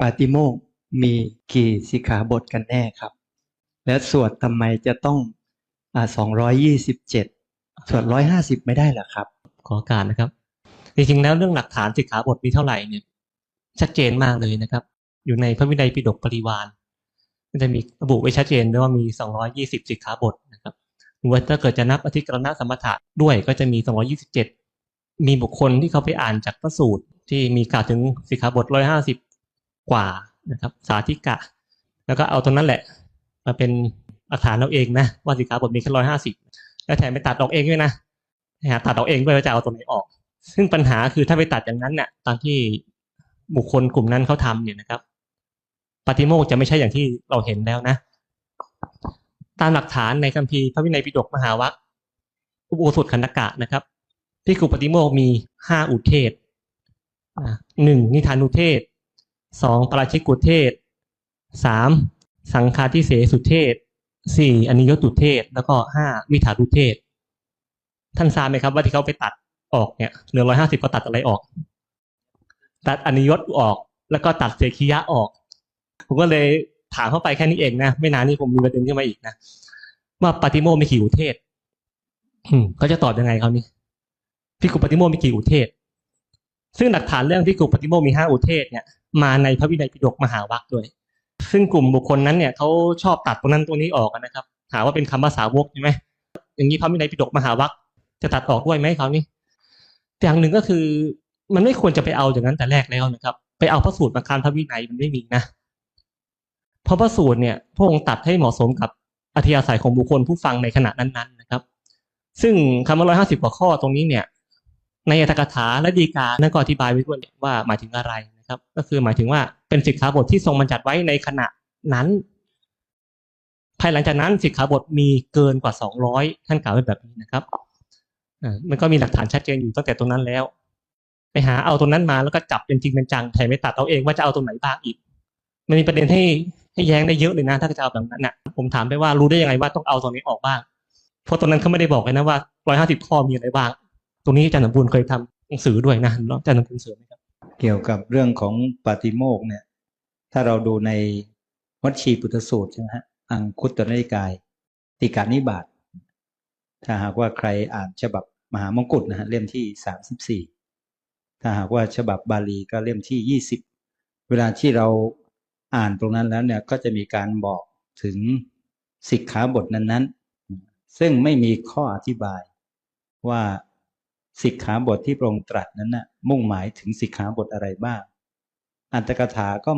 ปาติโมกมีกี่สิกขาบทกันแน่ครับ และสวดทำไมจะต้องอ่าสองร้อยยี่สิบเจ็ดสวดร้อยห้าสิบไม่ได้หรอครับ ขอการนะครับจริงๆแล้วเรื่องหลักฐานสิกขาบทมีเท่าไหร่เนี่ยชัดเจนมากเลยนะครับ อยู่ในพระวินัยปิฎกปริวารมันจะมีระบุไว้ชัดเจนด้วยว่ามี 220 สิกขาบทนะครับหรือว่าถ้าเกิดจะนับอธิกรณสมถะด้วยก็จะมี 227 มีบุคคลที่เขาไปอ่านจากพระสูตรที่มีกล่าวถึงสิกขาบท 150 กว่านะครับสาธิกะ แล้วก็เอาตรงนั้นแหละ มาเป็นหลักฐานเราเองนะว่าสิกขาบทมีแค่ร้อยห้าสิบแล้วแถมไปตัดออกเองด้วยนะนะฮะตัดออกเองด้วยว่าจะเอาตรงไหนออก ซึ่งปัญหาคือถ้าไปตัดอย่างนั้นเนี่ยตามที่บุคคลกลุ่มนั้นเขาทำเนี่ยนะครับปฏิโมกจะไม่ใช่อย่างที่เราเห็นแล้วนะ ตามหลักฐานในคัมภีร์พระวินัยปิฎกมหาวัคอุโบสถคันธกะนะครับที่กลุ่มปฏิโมกมีห้าอุเทศหนึ่งนิทานุเทศ สองปราชิกุเทศสามสังฆาทิเสสุเทศสี่อนิยตุเทศ แล้วก็ห้าวิถารุเทศ ท่านทราบไหมครับว่าที่เขาไปตัดออกเนี่ยเหลือร้อยห้าสิบก็ตัดอะไรออก ตัดอนิยตออก แล้วก็ตัดเสกียะออก ผมก็เลยถามเข้าไปแค่นี้เองนะ ไม่นานนี้ผมมีประเด็นขึ้นมาอีกนะว่าปาติโมกมีกี่อุเทศเขาจะตอบยังไงครับนี่พิกุปาติโมกมีกี่อุเทศ ซึ่งหลักฐานเรื่องพิกุปาติโมกมีห้าอุเทศเนี่ย มาในพระวินัยปิฎกมหาวัคด้วย ซึ่งกลุ่มบุคคลนั้นเนี่ยเขาชอบตัดตรงนั้นตรงนี้ออกนะครับ หาว่าเป็นคำภาษาวกใช่ไหมอย่างนี้พระวินัยปิฎกมหาวัคจะตัดออกด้วยไหมคราวนี้อย่างหนึ่งก็คือมันไม่ควรจะไปเอาอย่างนั้นแต่แรกแล้วนะครับ ไปเอาพระสูตรมาคานพระวินัยมันไม่มีนะเพราะพระสูตรเนี่ยพระองค์ตัดให้เหมาะสมกับอัธยาศัยของบุคคลผู้ฟังในขณะนั้นๆนะครับ ซึ่งคำว่าร้อยห้าสิบกว่าข้อตรงนี้เนี่ย ในอัตถกถาและดีกานั่นก็อธิบายไว้ด้วยว่าหมายถึงอะไรนะครับ ก็คือหมายถึงว่าเป็นสิกขาบทที่ทรงบัญญัติไว้ในขณะนั้น ภายหลังจากนั้นสิกขาบทมีเกินกว่าสองร้อยท่านกล่าวไว้แบบนี้นะครับมันก็มีหลักฐานชัดเจนอยู่ตั้งแต่ตรงนั้นแล้ว ไปหาเอาตรงนั้นมาแล้วก็จับเป็นจริงเป็นจังแถมไม่ตัดเอาเองว่าจะเอาตรงไหนบ้างอีก มันมีประเด็นให้ให้แย้งได้เยอะเลยนะถ้าจะเอาแบบนั้นน่ะผมถามไปว่ารู้ได้ยังไงว่าต้องเอาตรงนี้ออกบ้าง เพราะตรงนั้นเขาไม่ได้บอกเลยนะว่าร้อยห้าสิบข้อมีอะไรบ้าง ตรงนี้อาจารย์สมบูรณ์เคยทำหนังสือด้วยนะอาจารย์สมบูรณ์เสริมไหมครับ เกี่ยวกับเรื่องของปาติโมกเนี่ย ถ้าเราดูในวัดชีพุทธสูตรใช่ไหมฮะอังคุตตรนิกายติกานิบาตถ้าหากว่าใครอ่านฉบับมหามงกุฎนะฮะเล่มที่สามสิบสี่ถ้าหากว่าฉบับบาลีก็เล่มที่ยี่สิบเวลาที่เราอ่านตรงนั้นแล้วเนี่ยก็จะมีการบอกถึงสิกขาบทนั้นๆ ซึ่งไม่มีข้ออธิบายว่า สิกขาบทที่พระองค์ตรัสนั้นน่ะมุ่งหมายถึงสิกขาบทอะไรบ้าง อัตถกถาก็